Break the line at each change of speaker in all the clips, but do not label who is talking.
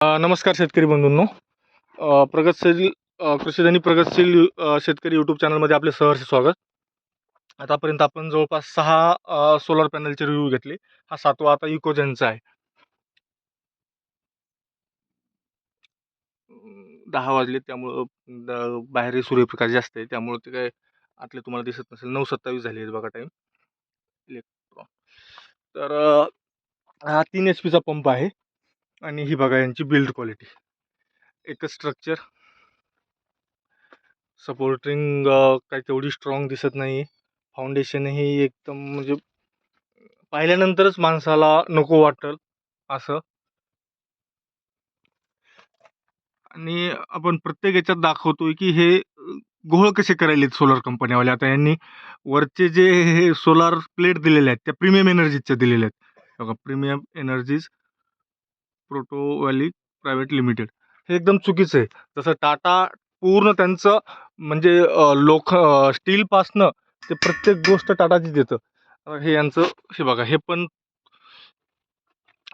नमस्कार शेतकरी बंधूंनो. प्रगतशील कृषीधनी प्रगतशील शेतकरी यूट्यूब चॅनलमध्ये आपले सहर्ष स्वागत. आतापर्यंत आपण जवळपास सहा सोलर पॅनलचे रिव्ह्यू घेतले. हा सातवा आता इकोजेनचा आहे. दहा वाजले त्यामुळं बाहेरही बाहेर सूर्यप्रकाश जास्त आहे. त्यामुळं ते काय आतले तुम्हाला दिसत नसेल. नऊ सत्तावीस झाले आहेत बघा टाईम इलेक्ट्रॉन तर हा तीन एच पीचा पंप आहे. आणि ही बघा यांची बिल्ड क्वालिटी एकच स्ट्रक्चर सपोर्टिंग काही तेवढी स्ट्रॉंग दिसत नाही फाउंडेशनही एकदम म्हणजे पाहिल्यानंतरच माणसाला नको वाटेल असं. आणि आपण प्रत्येक याच्यात दाखवतोय की हे घोळ कसे करायले सोलार कंपन्यावाले आता यांनी वरचे जे हे सोलार प्लेट दिलेले आहेत त्या प्रीमियम एनर्जीजच्या दिलेल्या आहेत. बघा premium energies proto valley private limited. हे एकदम चुकीचं आहे. जसं टाटा पूर्ण त्यांचं म्हणजे लोख स्टीलपासनं ते प्रत्येक गोष्ट टाटाची देतं. हे यांचं हे बघा हे पण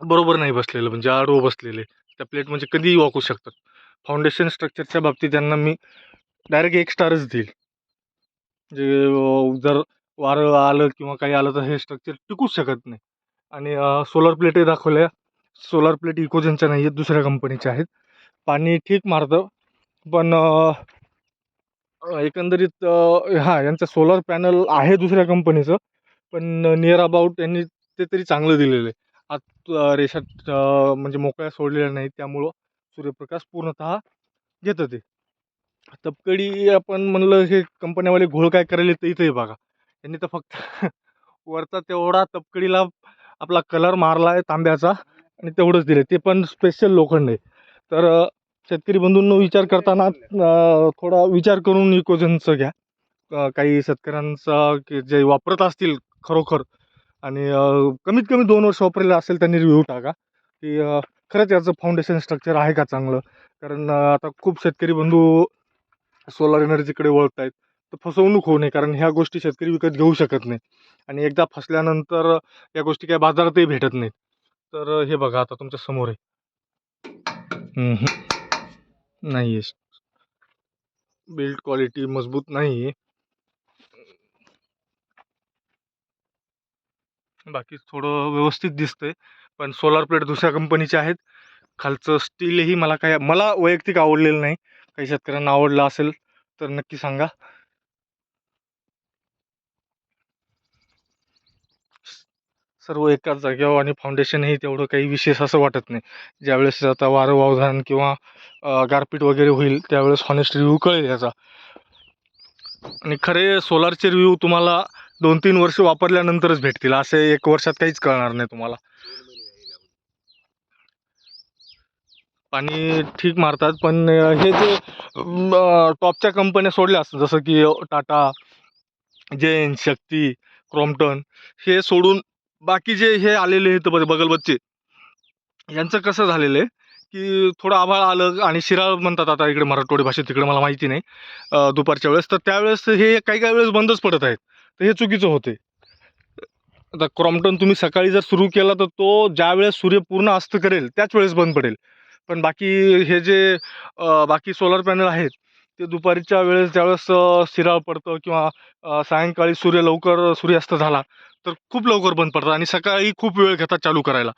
बरोबर नाही बसलेलं म्हणजे आडवं बसलेले त्या प्लेट म्हणजे कधीही वाकू शकतात. फाउंडेशन स्ट्रक्चरच्या बाबतीत त्यांना मी डायरेक्ट एक स्टारच देईल. जे जर वारं आलं किंवा काही आलं तर हे स्ट्रक्चर टिकूच शकत नाही. आणि सोलर प्लेटही दाखवल्या. सोलर प्लेट इकोजनच्या नाही आहेत दुसऱ्या कंपनीच्या आहेत. पाणी ठीक मारतं पण एकंदरीत हां यांचं सोलर पॅनल आहे दुसऱ्या कंपनीचं पण नियर अबाउट यांनी ते तरी चांगलं दिलेलं आहे. आत रेषात म्हणजे मोकळ्या सोडलेल्या नाहीत त्यामुळं सूर्यप्रकाश पूर्णतः घेतं ते. तपकडी आपण म्हणलं हे कंपन्यावाले घोळ काय करायला तर इथंही बघा. यांनी तर फक्त वरचा तेवढा तपकडीला आपला कलर मारला आहे तांब्याचा. आणि तेवढंच दिलं ते पण स्पेशल लोखंड आहे. तर शेतकरी बंधूंनो विचार करताना थोडा विचार करून इकोजनचं घ्या. काही शेतकऱ्यांचा की जे वापरत असतील खरोखर आणि कमीत कमी दोन वर्ष वापरलेलं असेल त्यांनी रिव्ह्यू टाका. की खरंच याचं फाउंडेशन स्ट्रक्चर आहे का चांगलं? कारण आता खूप शेतकरी बंधू सोलार एनर्जीकडे वळत आहेत तर फसवणूक होऊ नये कारण ह्या गोष्टी शेतकरी विकत घेऊ शकत नाही. आणि एकदा फसल्यानंतर या गोष्टी काय बाजारातही भेटत नाहीत. तर हे बघा आता तुमच्यासमोर आहे. नाही आहे बिल्ड क्वालिटी मजबूत नाही आहे बाकी थोडं व्यवस्थित दिसतंय पण सोलार प्लेट दुसऱ्या कंपनीचे आहेत. खालचं स्टीलही मला काय मला वैयक्तिक आवडलेलं नाही. काही शेतकऱ्यांना आवडलं असेल तर नक्की सांगा. सर्व एकाच जागेवर आणि फाउंडेशनही तेवढं काही विशेष असं वाटत नाही. ज्यावेळेस आता वारं वावधान किंवा गारपीट वगैरे होईल त्यावेळेस हॉनेस्ट रिव्ह्यू कळेल याचा. आणि खरे सोलारचे रिव्ह्यू तुम्हाला दोन तीन वर्ष वापरल्यानंतरच भेटतील. असे एक वर्षात काहीच कळणार नाही तुम्हाला. पाणी ठीक मारतात पण हे जे टॉपच्या कंपन्या सोडल्या असतात जसं की टाटा जैन शक्ती क्रॉम्प्टन हे सोडून बाकी जे हे आलेले आहेत बघ बगलबच्चे यांचं कसं झालेलं आहे की थोडं आभाळ आलं आणि शिराळ म्हणतात आता इकडे मराठवाडी भाषेत तिकडे मला माहिती नाही दुपारच्या वेळेस. तर त्यावेळेस हे काही काही वेळेस बंदच पडत आहेत. तर हे चुकीचं होते. आता क्रॉम्प्टन तुम्ही सकाळी जर सुरू केला तर तो ज्या वेळेस सूर्य पूर्ण अस्त करेल त्याच वेळेस बंद पडेल. पण बाकी हे जे बाकी सोलर पॅनल आहेत ते दुपारीच्या वेळेस ज्यावेळेस अ, शिराळ पडतं किंवा सायंकाळी सूर्य लवकर सूर्यास्त झाला तर खूप लवकर बंद पडतात आणि सकाळी खूप वेळ घेतात चालू करायला.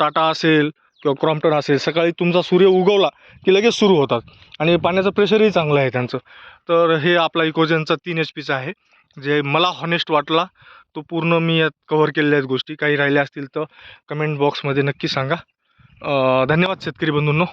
टाटा असेल किंवा क्रॉम्प्टन असेल सकाळी तुमचा सूर्य उगवला की लगेच सुरू होतात आणि पाण्याचं प्रेशरही चांगलं आहे त्यांचं. तर हे आपला इकोजनचा तीन एच पीचा आहे. जे मला हॉनेस्ट वाटला तो पूर्ण मी यात कव्हर केलेल्या आहेत गोष्टी. काही राहिल्या असतील तर कमेंट बॉक्समध्ये नक्की सांगा. धन्यवाद शेतकरी बंधूंनो.